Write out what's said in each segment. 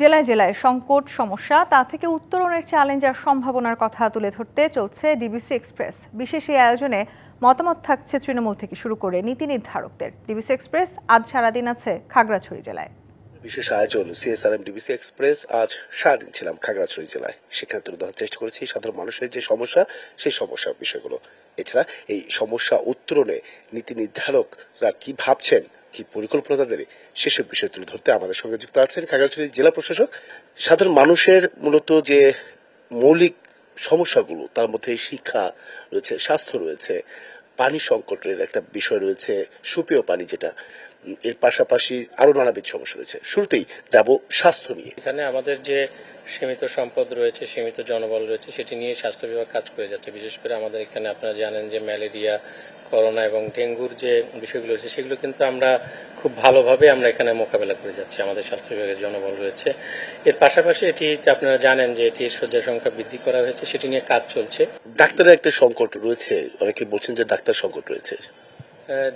জেলায় জেলায় সংকট, সমস্যা, তা থেকে উত্তরণের চ্যালেঞ্জ আর সম্ভাবনার কথা তুলে ধরতে চলছে ডিবিসি এক্সপ্রেস বিশেষ এই আয়োজনে মতামত থাকছে তৃণমূল থেকে শুরু করে নীতি নির্ধারকদের। ডিবিসি এক্সপ্রেস আজ সারাদিন আছে খাগড়াছড়ি জেলায়। বিশেষ আয়োজন সিএসআরএম ডিবিসি এক্সপ্রেস আজ সারাদিন ছিলাম খাগড়াছড়ি জেলায়। সেখানে তুলে ধরার চেষ্টা করেছি সাধারণ মানুষের যে সমস্যা, সেই সমস্যার বিষয়গুলো। এছাড়া এই সমস্যা উত্তরণে নীতি নির্ধারকরা কি ভাবছেন কি পরিকল্পনা তাদের? সেসব বিষয় তুলে ধরতে আমাদের সঙ্গে যুক্ত আছেন খাগড়াছড়ি জেলা প্রশাসক। সাধারণ মানুষের মূলত যে মৌলিক সমস্যাগুলো, তার মধ্যে শিক্ষা রয়েছে, স্বাস্থ্য রয়েছে, পানি সংকটের একটা বিষয় রয়েছে, সুপেয় পানি যেটা। এর পাশাপাশি আরও নানাবিধ সমস্যা রয়েছে। শুরুতেই যাব স্বাস্থ্য নিয়ে। এখানে আমাদের যে সীমিত সম্পদ রয়েছে সীমিত জনবল রয়েছে সেটি নিয়ে স্বাস্থ্য বিভাগ কাজ করে যাচ্ছে। বিশেষ করে আমাদের এখানে আপনারা জানেন যে ম্যালেরিয়া করোনা এবং ডেঙ্গুর যে বিষয়গুলো রয়েছে সেগুলো কিন্তু আমরা খুব ভালোভাবে আমরা এখানে মোকাবেলা করে যাচ্ছি। আমাদের স্বাস্থ্য বিভাগের জনবল রয়েছে। এর পাশাপাশি এটি আপনারা জানেন যে এটির শয্যা সংখ্যা বৃদ্ধি করা হয়েছে সেটি নিয়ে কাজ চলছে। ডাক্তারের একটা সংকট রয়েছে। অনেকে বলছেন যে ডাক্তার সংকট রয়েছে।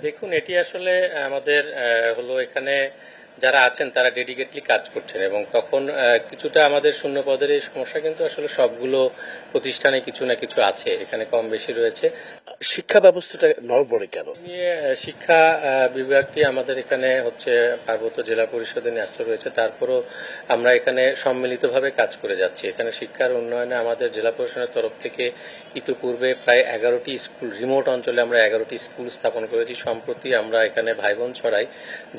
দেখুন এটি আসলে আমাদের হলো এখানে যারা আছেন তারা ডেডিকেটলি কাজ করছেন এবং তখন কিছুটা আমাদের শূন্য পদের এই সমস্যা কিন্তু আসলে সবগুলো প্রতিষ্ঠানে কিছু না কিছু আছে এখানে কম বেশি রয়েছে। শিক্ষা ব্যবস্থাটা নড়বড়ে কেন? শিক্ষা বিভাগটি আমাদের এখানে হচ্ছে পার্বত্য জেলা পরিষদে ন্যস্ত রয়েছে তারপরও আমরা এখানে সম্মিলিতভাবে কাজ করে যাচ্ছি। এখানে শিক্ষার উন্নয়নে আমাদের জেলা প্রশাসনের তরফ থেকে ইতিপূর্বে প্রায় এগারোটি স্কুল রিমোট অঞ্চলে আমরা এগারোটি স্কুল স্থাপন করেছি। সম্প্রতি আমরা এখানে ভাইবোন ছড়াই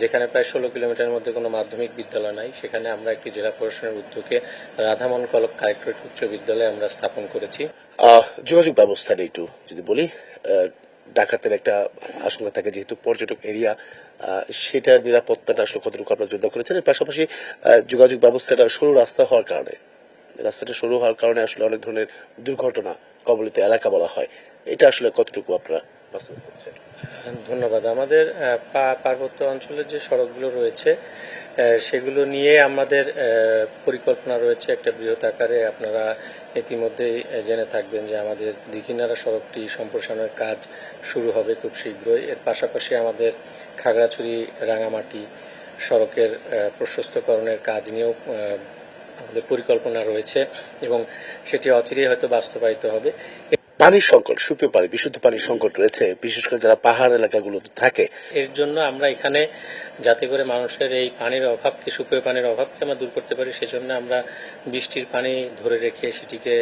যেখানে প্রায় ষোলো কিলোমিটারের মধ্যে কোনো মাধ্যমিক বিদ্যালয় নাই। সেখানে আমরা একটি জেলা প্রশাসনের উদ্যোগে রাধামন কলক কালেক্টরেট উচ্চ বিদ্যালয় আমরা স্থাপন করেছি। যোগাযোগ ব্যবস্থা একটু যদি বলি ডাকাতের একটা আশঙ্কা থাকে যেহেতু পর্যটক এরিয়া সেটার নিরাপত্তাটা আসলে কতটুকু আপনারা জোরদার করেছেন। এর পাশাপাশি যোগাযোগ ব্যবস্থাটা সরু রাস্তা হওয়ার কারণে, রাস্তাটা সরু হওয়ার কারণে আসলে অনেক ধরনের দুর্ঘটনা কবলিত এলাকা বলা হয়। এটা আসলে কতটুকু আপনারা বাস্তবায়ন করছেন ধন্যবাদ। আমাদের পার্বত্য অঞ্চলের যে সড়কগুলো রয়েছে সেগুলো নিয়ে আমাদের পরিকল্পনা রয়েছে একটা বৃহৎ আকারে। আপনারা ইতিমধ্যেই জেনে থাকবেন যে আমাদের দিঘিনারা সড়কটি সম্প্রসারণের কাজ শুরু হবে খুব শীঘ্রই। এর পাশাপাশি আমাদের খাগড়াছড়ি রাঙামাটি সড়কের প্রশস্তকরণের কাজ নিয়েও আমাদের পরিকল্পনা রয়েছে এবং সেটি অচিরেই হয়তো বাস্তবায়িত হবে। পানির সংকট সুপেয় পানি বিশুদ্ধ পানির সংকট রয়েছে। বিশেষ করে যারা পাহাড় এলাকাগুলোতে থাকে। এর জন্য আমরা এখানে যাতে করে মানুষের এই পানির অভাবকে সুপেয় পানির অভাবকে আমরা দূর করতে পারি সেজন্য আমরা বৃষ্টির পানি ধরে রেখে সেটিকে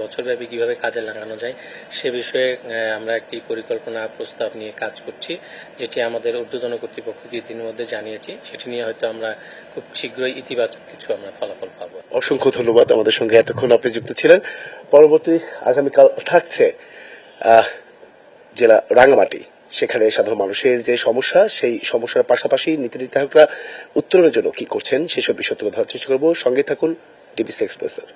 বছরব্যাপী কীভাবে কাজে লাগানো যায় সে বিষয়ে আমরা একটি পরিকল্পনা প্রস্তাব নিয়ে কাজ করছি যেটি আমাদের ঊর্ধ্বতন কর্তৃপক্ষকে ইতিমধ্যে জানিয়েছি। সেটি নিয়ে হয়তো আমরা খুব শীঘ্রই ইতিবাচক কিছু আমরা ফলাফল পাবো। অসংখ্য ধন্যবাদ আমাদের সঙ্গে এতক্ষণ আপনি যুক্ত ছিলেন। পরবর্তী আগামীকাল থাকছে আহ, জেলা রাঙামাটি সেখানে সাধারণ মানুষের যে সমস্যা সেই সমস্যার পাশাপাশি নীতি নির্ধারকরা উত্তরণের জন্য কি করছেন সেসব বিষয় তুলে ধরার চেষ্টা করব। সঙ্গে থাকুন ডিবিসি এক্সপ্রেসের